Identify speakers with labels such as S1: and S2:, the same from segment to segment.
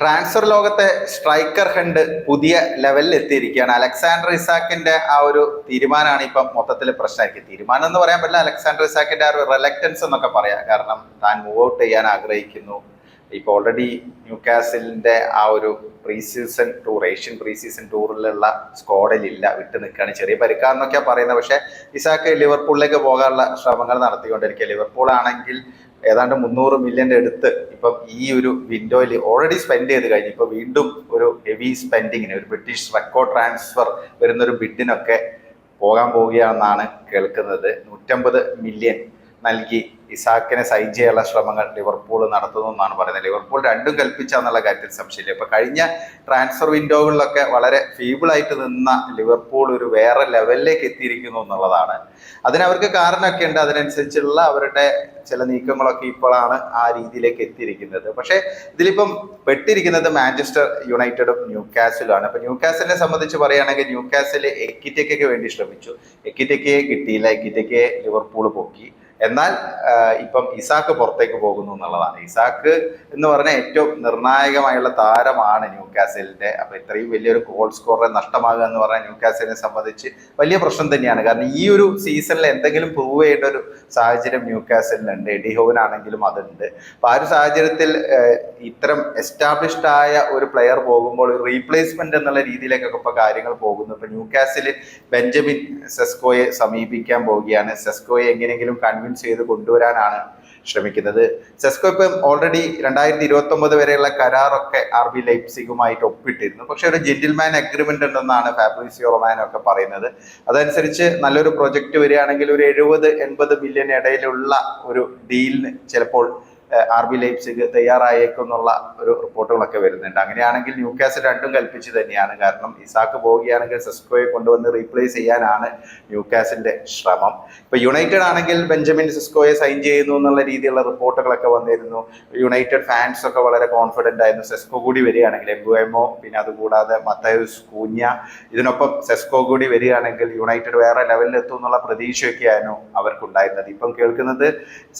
S1: Transfer ലോകത്തെ striker hunt പുതിയ ലെവലിൽ എത്തിയിരിക്കുകയാണ്. അലക്സാണ്ടർ ഇസാക്കിന്റെ ആ ഒരു തീരുമാനമാണ് ഇപ്പം മൊത്തത്തിൽ പ്രശ്നമായിരിക്കും തീരുമാനം എന്ന് പറയാൻ പറ്റില്ല അലക്സാണ്ടർ ഇസാക്കിന്റെ ആ ഒരു റിലക്റ്റൻസ് എന്നൊക്കെ പറയാം. കാരണം താൻ മൂവ് ഔട്ട് ചെയ്യാൻ ആഗ്രഹിക്കുന്നു. ഇപ്പോൾ ഓൾറെഡി ന്യൂ കാസിലിന്റെ ആ ഒരു pre season tour Asian pre season ടൂറിലുള്ള സ്ക്വാഡിലില്ല വിട്ടു നിൽക്കുകയാണ് ചെറിയ പരിക്കാന്നൊക്കെയാണ് പറയുന്നത്. പക്ഷേ ഇസാക്ക് ലിവർപൂളിലേക്ക് പോകാനുള്ള ശ്രമങ്ങൾ നടത്തിക്കൊണ്ടിരിക്കുക ലിവർപൂൾ ആണെങ്കിൽ ഏതാണ്ട് മുന്നൂറ് മില്യന്റെ അടുത്ത് ഇപ്പം ഈ ഒരു വിൻഡോയിൽ ഓൾറെഡി സ്പെൻഡ് ചെയ്ത് കഴിഞ്ഞു ഇപ്പോൾ വീണ്ടും ഒരു ഹെവി സ്പെൻഡിങ്ങിന് ഒരു ബ്രിട്ടീഷ് റെക്കോർഡ് ട്രാൻസ്ഫർ വരുന്നൊരു ബിഡിനൊക്കെ പോകാൻ പോവുകയാണെന്നാണ് കേൾക്കുന്നത്. നൂറ്റമ്പത് മില്യൺ നൽകി ഇസാക്കിനെ സൈൻ ചെയ്യാനുള്ള ശ്രമങ്ങൾ ലിവർപൂൾ നടത്തുന്നു എന്നാണ് പറയുന്നത്. ലിവർപൂൾ രണ്ടും കൽപ്പിച്ചാന്നുള്ള കാര്യത്തിൽ സംശയമില്ല. ഇപ്പൊ കഴിഞ്ഞ ട്രാൻസ്ഫർ വിൻഡോകളിലൊക്കെ വളരെ ഫീബിളായിട്ട് നിന്ന ലിവർപൂൾ ഒരു വേറെ ലെവലിലേക്ക് എത്തിയിരിക്കുന്നു എന്നുള്ളതാണ്. അതിനവർക്ക് കാരണമൊക്കെ ഉണ്ട്. അതിനനുസരിച്ചുള്ള അവരുടെ ചില നീക്കങ്ങളൊക്കെ ഇപ്പോഴാണ് ആ രീതിയിലേക്ക് എത്തിയിരിക്കുന്നത്. പക്ഷേ ഇതിലിപ്പം പെട്ടിരിക്കുന്നത് മാഞ്ചസ്റ്റർ യുണൈറ്റഡും ന്യൂ കാസിലുമാണ് അപ്പൊ ന്യൂ കാസിലിനെ സംബന്ധിച്ച് പറയുകയാണെങ്കിൽ ന്യൂ കാസിൽ എക്കിറ്റയ്ക്കൊക്കെ വേണ്ടി ശ്രമിച്ചു. എക്കിറ്റയ്ക്ക് കിട്ടിയില്ല. എക്കിറ്റയ്ക്ക് ലിവർപൂൾ പൊക്കി. എന്നാൽ ഇപ്പം ഇസാക്ക് പുറത്തേക്ക് പോകുന്നു എന്നുള്ളതാണ്. ഇസാക്ക് എന്ന് പറഞ്ഞാൽ ഏറ്റവും നിർണായകമായുള്ള താരമാണ് ന്യൂ കാസലിന്റെ അപ്പൊ ഇത്രയും വലിയൊരു ഗോൾ സ്കോറെ നഷ്ടമാകുക എന്ന് പറഞ്ഞാൽ ന്യൂ കാസലിനെ സംബന്ധിച്ച് വലിയ പ്രശ്നം തന്നെയാണ്. കാരണം ഈ ഒരു സീസണിൽ എന്തെങ്കിലും പ്രൂവ് ചെയ്യേണ്ട ഒരു സാഹചര്യം ന്യൂ കാസലിനുണ്ട് എഡിഹോവിനാണെങ്കിലും അതുണ്ട്. അപ്പോൾ ആ ഒരു സാഹചര്യത്തിൽ ഇത്തരം എസ്റ്റാബ്ലിഷ്ഡ് ആയ ഒരു പ്ലെയർ പോകുമ്പോൾ ഒരു റീപ്ലേസ്മെന്റ് എന്നുള്ള രീതിയിലേക്കൊക്കെ ഇപ്പൊ കാര്യങ്ങൾ പോകുന്നു. ഇപ്പൊ ന്യൂ കാസിൽ ബെഞ്ചമിൻ സെസ്കോയെ സമീപിക്കാൻ പോവുകയാണ്. സെസ്കോയെ എങ്ങനെയെങ്കിലും കൺവിൻസ് ചെയ്ത് കൊണ്ടുവരാനാണ് ശ്രമിക്കുന്നത്. സെസ്കോ ഇപ്പം ഓൾറെഡി രണ്ടായിരത്തി ഇരുപത്തി ഒമ്പത് വരെയുള്ള കരാറൊക്കെ ആർ ബി ലൈപ്സിഗുമായിട്ട് ഒപ്പിട്ടിരുന്നു. പക്ഷെ ഒരു ജെന്റിൽമാൻ അഗ്രിമെന്റ് ഉണ്ടെന്നാണ് ഫാബ്രിസിയോ റൊമാനോ ഒക്കെ പറയുന്നത്. അതനുസരിച്ച് നല്ലൊരു പ്രൊജക്ട് വരികയാണെങ്കിൽ ഒരു എഴുപത് എൺപത് ബില്യൺ ഇടയിലുള്ള ഒരു ഡീലിന് ചിലപ്പോൾ ആർ ബി ലൈപ്സിഗ് തയ്യാറായേക്കും എന്നുള്ള ഒരു റിപ്പോർട്ടുകളൊക്കെ വരുന്നുണ്ട്. അങ്ങനെയാണെങ്കിൽ ന്യൂ കാസ് രണ്ടും കൽപ്പിച്ച് തന്നെയാണ്. കാരണം ഇസാക്ക് പോവുകയാണെങ്കിൽ സെസ്കോയെ കൊണ്ടുവന്ന് റീപ്ലേസ് ചെയ്യാനാണ് ന്യൂ കാസിന്റെ ശ്രമം. ഇപ്പൊ യുണൈറ്റഡ് ആണെങ്കിൽ ബെഞ്ചമിൻ സിസ്കോയെ സൈൻ ചെയ്യുന്നു എന്നുള്ള രീതിയിലുള്ള റിപ്പോർട്ടുകളൊക്കെ വന്നിരുന്നു. യുണൈറ്റഡ് ഫാൻസ് ഒക്കെ വളരെ കോൺഫിഡന്റ് ആയിരുന്നു. സെസ്കോ കൂടി വരികയാണെങ്കിൽ എംബുഎമോ പിന്നെ അതുകൂടാതെ മത്തയൂസ് കൂഞ്ഞ ഇതിനൊപ്പം സെസ്കോ കൂടി വരികയാണെങ്കിൽ യുണൈറ്റഡ് വേറെ ലെവലിൽ എത്തും എന്നുള്ള പ്രതീക്ഷയൊക്കെയായിരുന്നു അവർക്കുണ്ടായിരുന്നത്. ഇപ്പം കേൾക്കുന്നത്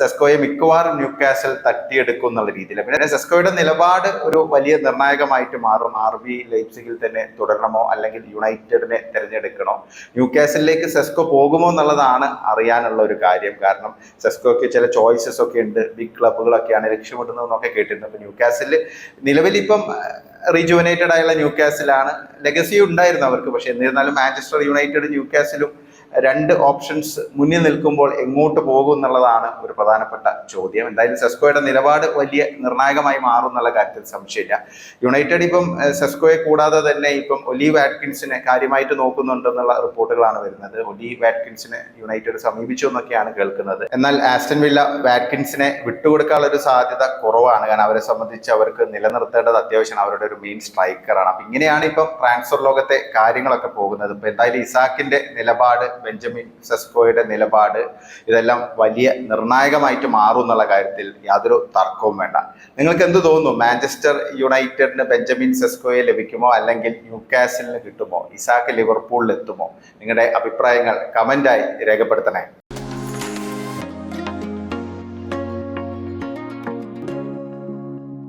S1: സെസ്കോയെ മിക്കവാറും ന്യൂ കാസൽ തട്ടിയെടുക്കും എന്നുള്ള രീതിയിൽ പിന്നെ സെസ്കോയുടെ നിലപാട് ഒരു വലിയ നിർണായകമായിട്ട് മാറും. ആർ ബി ലൈപ്സിഗിൽ തന്നെ തുടരണമോ അല്ലെങ്കിൽ യുണൈറ്റഡിനെ തിരഞ്ഞെടുക്കണോ? യു കാസിലേക്ക് സെസ്കോ പോകുമോ എന്നുള്ളതാണ് അറിയാനുള്ള ഒരു കാര്യം. കാരണം സെസ്കോയ്ക്ക് ചില ചോയ്സസ് ഒക്കെ ഉണ്ട്. ബിഗ് ക്ലബുകളൊക്കെയാണ് ലക്ഷ്യമിടുന്നതെന്നൊക്കെ കേട്ടിട്ടുണ്ട്. അപ്പൊ ന്യൂ കാസിൽ നിലവിലിപ്പം റീജുവനേറ്റഡ് ആയുള്ള ന്യൂ കാസിലാണ് ലെഗസി ഉണ്ടായിരുന്നു അവർക്ക്. പക്ഷെ എന്നിരുന്നാലും മാഞ്ചസ്റ്റർ യുണൈറ്റഡ് ന്യൂ കാസിലും രണ്ട് ഓപ്ഷൻസ് മുന്നിൽ നിൽക്കുമ്പോൾ എങ്ങോട്ട് പോകും എന്നുള്ളതാണ് ഒരു പ്രധാനപ്പെട്ട ചോദ്യം. എന്തായാലും സെസ്കോയുടെ നിലപാട് വലിയ നിർണായകമായി മാറും എന്നുള്ള കാര്യത്തിൽ സംശയമില്ല. യുണൈറ്റഡ് ഇപ്പം സെസ്കോയെ കൂടാതെ തന്നെ ഇപ്പം ഒലീവ് വാറ്റ്കിൻസിനെ കാര്യമായിട്ട് നോക്കുന്നുണ്ടെന്നുള്ള റിപ്പോർട്ടുകളാണ് വരുന്നത്. ഒലി വാറ്റ്കിൻസിനെ യുണൈറ്റഡ് സമീപിച്ചു എന്നൊക്കെയാണ് കേൾക്കുന്നത്. എന്നാൽ ആസ്റ്റൻ വില്ല വാറ്റ്കിൻസിനെ വിട്ടുകൊടുക്കാനുള്ള ഒരു സാധ്യത കുറവാണ്. കാരണം അവരെ സംബന്ധിച്ച് അവർക്ക് നിലനിർത്തേണ്ടത് അത്യാവശ്യമാണ്. അവരുടെ ഒരു മെയിൻ സ്ട്രൈക്കറാണ് അപ്പം ഇങ്ങനെയാണ് ഇപ്പം ട്രാൻസ്ഫർ ലോകത്തെ കാര്യങ്ങളൊക്കെ പോകുന്നത്. ഇപ്പം എന്തായാലും ഇസാക്കിന്റെ നിലപാട് ബെഞ്ചമിൻ സെസ്കോയുടെ നിലപാട് ഇതെല്ലാം വലിയ നിർണായകമായിട്ട് മാറും എന്നുള്ള കാര്യത്തിൽ യാതൊരു തർക്കവും വേണ്ട. നിങ്ങൾക്ക് എന്ത് തോന്നുന്നു? മാഞ്ചസ്റ്റർ യുണൈറ്റഡിന് ബെഞ്ചമിൻ സെസ്കോയെ ലഭിക്കുമോ? അല്ലെങ്കിൽ ന്യൂക്കാസിലിന് കിട്ടുമോ? ഇസാക്ക് ലിവർപൂളിൽ എത്തുമോ നിങ്ങളുടെ അഭിപ്രായങ്ങൾ കമന്റായി രേഖപ്പെടുത്തണേ.